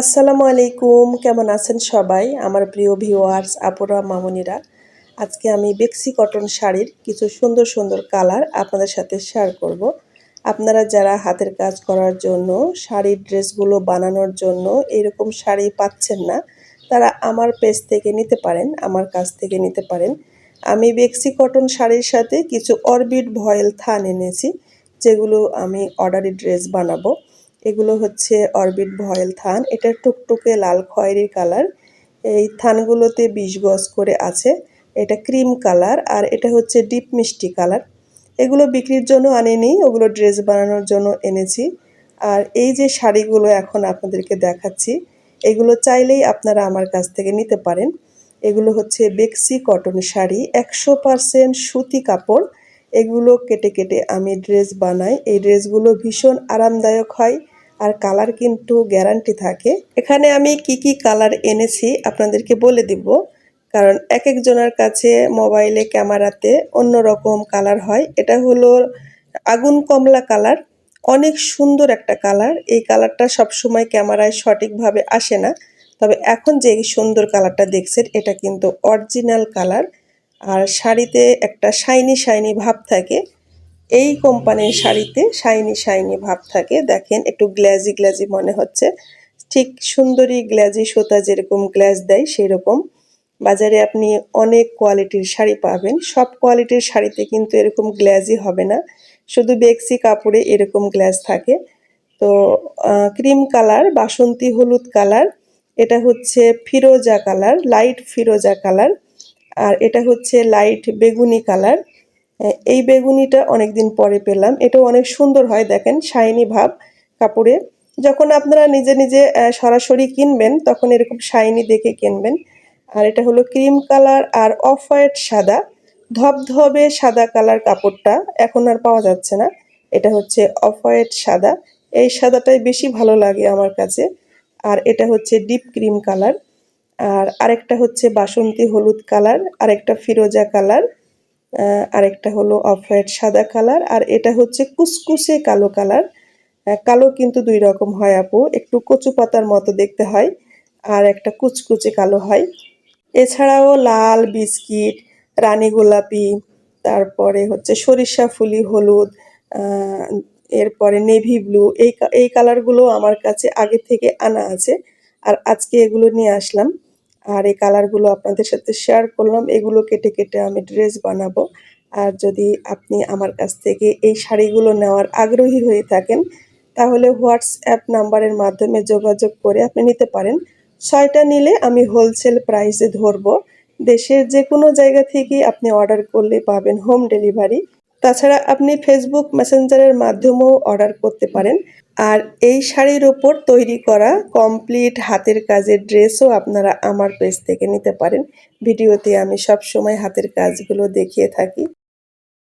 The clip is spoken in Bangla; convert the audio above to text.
আসসালামু আলাইকুম, কেমন আছেন সবাই? আমার প্রিয় ভিউয়ার্স আপুরা, মামনিরা, আজকে আমি বেক্সি কটন শাড়ির কিছু সুন্দর সুন্দর কালার আপনাদের সাথে শেয়ার করব। আপনারা যারা হাতের কাজ করার জন্য, শাড়ির ড্রেসগুলো বানানোর জন্য এরকম শাড়ি পাচ্ছেন না, তারা আমার পেজ থেকে নিতে পারেন, আমার কাছ থেকে নিতে পারেন। আমি বেক্সি কটন শাড়ির সাথে কিছু অরবিট ভয়েল থান এনেছি, যেগুলো আমি অর্ডারি ড্রেস বানাবো। এগুলো হচ্ছে অরবিট ভয়েল থান। এটা টুকটুকে লাল খয়েরি কালার। এই থানগুলোতে বিশ গজ করে আছে। এটা ক্রিম কালার আর এটা হচ্ছে ডিপ মিষ্টি কালার। এগুলো বিক্রির জন্য আনেনি, ওগুলো ড্রেস বানানোর জন্য এনেছি। আর এই যে শাড়িগুলো এখন আপনাদেরকে দেখাচ্ছি, এগুলো চাইলেই আপনারা আমার কাছ থেকে নিতে পারেন। এগুলো হচ্ছে বেক্সি কটন শাড়ি, একশো পারসেন্ট সুতি কাপড়। এগুলো কেটে কেটে আমি ড্রেস বানাই। এই ড্রেসগুলো ভীষণ আরামদায়ক হয়। আর কালার কিন্তু গ্যারান্টি থাকে। এখানে আমি কি কি কালার এনেছি আপনাদেরকে বলে দিব। কারণ এক একজনের কাছে মোবাইলে, ক্যামেরাতে অন্য রকম কালার হয়। এটা হলো আগুন কমলা কালার। অনেক সুন্দর একটা কালার। এই কালারটা সবসময় ক্যামেরায় সঠিকভাবে আসে না। তবে এখন যে সুন্দর কালারটা দেখছেন, এটা কিন্তু অরিজিনাল কালার। আর শাড়িতে একটা শাইনি শাইনি ভাব থাকে। এই কোম্পানির শাড়িতে শাইনি শাইনি ভাব থাকে। দেখেন, একটু গ্ল্যাজি গ্ল্যাজি মনে হচ্ছে। ঠিক সুন্দরী, গ্ল্যাজি সুতা যেরকম গ্ল্যাজ দেয় সেই রকম বাজারে আপনি অনেক কোয়ালিটির শাড়ি পাবেন। সব কোয়ালিটির শাড়িতে কিন্তু এরকম গ্ল্যাজি হবে না। শুধু বেক্সি কাপড়ে এরকম গ্ল্যাজ থাকে। তো ক্রিম কালার, বাসন্তী হলুদ কালার, এটা হচ্ছে ফিরোজা কালার, লাইট ফিরোজা কালার, আর এটা হচ্ছে লাইট বেগুনি কালার। এই বেগুনিটা অনেকদিন পরে পেলাম। এটাও অনেক সুন্দর হয় দেখেন, শাইনি ভাব কাপড়ে। যখন আপনারা নিজে নিজে সরাসরি কিনবেন, তখন এরকম শাইনি দেখে কিনবেন। আর এটা হলো ক্রিম কালার আর অফ হোয়াইট সাদা। ধবধবে সাদা কালার কাপড়টা এখন আর পাওয়া যাচ্ছে না। এটা হচ্ছে অফ হোয়াইট সাদা। এই সাদাটাই বেশি ভালো লাগে আমার কাছে। আর এটা হচ্ছে ডিপ ক্রিম কালার। আর আরেকটা হচ্ছে বাসন্তী হলুদ কালার, আরেকটা ফিরোজা কালার। আরেকটা হলো অফ হোয়াইট সাদা কালার, আর এটা হচ্ছে কুসকুসে কালো কালার। কালো কিন্তু দুই রকম হয় আপু, একটু কচু পাতার মতো দেখতে হয়, আর একটা কুচকুচে কালো হয়। এছাড়াও লাল বিস্কিট, রানী গোলাপি, তারপরে হচ্ছে সরিষা ফুলি হলুদ এরপরে নেভি ব্লু, এই এই কালারগুলো আমার কাছে আগে থেকে আনা আছে, আর আজকে এগুলো নিয়ে আসলাম। আর এই কালারগুলো আপনাদের সাথে শেয়ার করলাম, এগুলো কেটে কেটে আমি ড্রেস বানাবো। আর যদি আপনি আমার কাছ থেকে এই শাড়িগুলো নেওয়ার আগ্রহী হয়ে থাকেন, তাহলে হোয়াটসঅ্যাপ নাম্বারের মাধ্যমে যোগাযোগ করে আপনি নিতে পারেন। ছয়টা নিলে আমি হোলসেল প্রাইসে ধরবো। দেশের যে কোনো জায়গা থেকে আপনি অর্ডার করলে পাবেন হোম ডেলিভারি তাছাড়া আপনি ফেসবুক মেসেঞ্জারের মাধ্যমেও অর্ডার করতে পারেন। আর এই শাড়ির ওপর তৈরি করা কমপ্লিট হাতের কাজের ড্রেসও আপনারা আমার পেজ থেকে নিতে পারেন। ভিডিওতে আমি সব সময় হাতের কাজগুলো দেখিয়ে থাকি।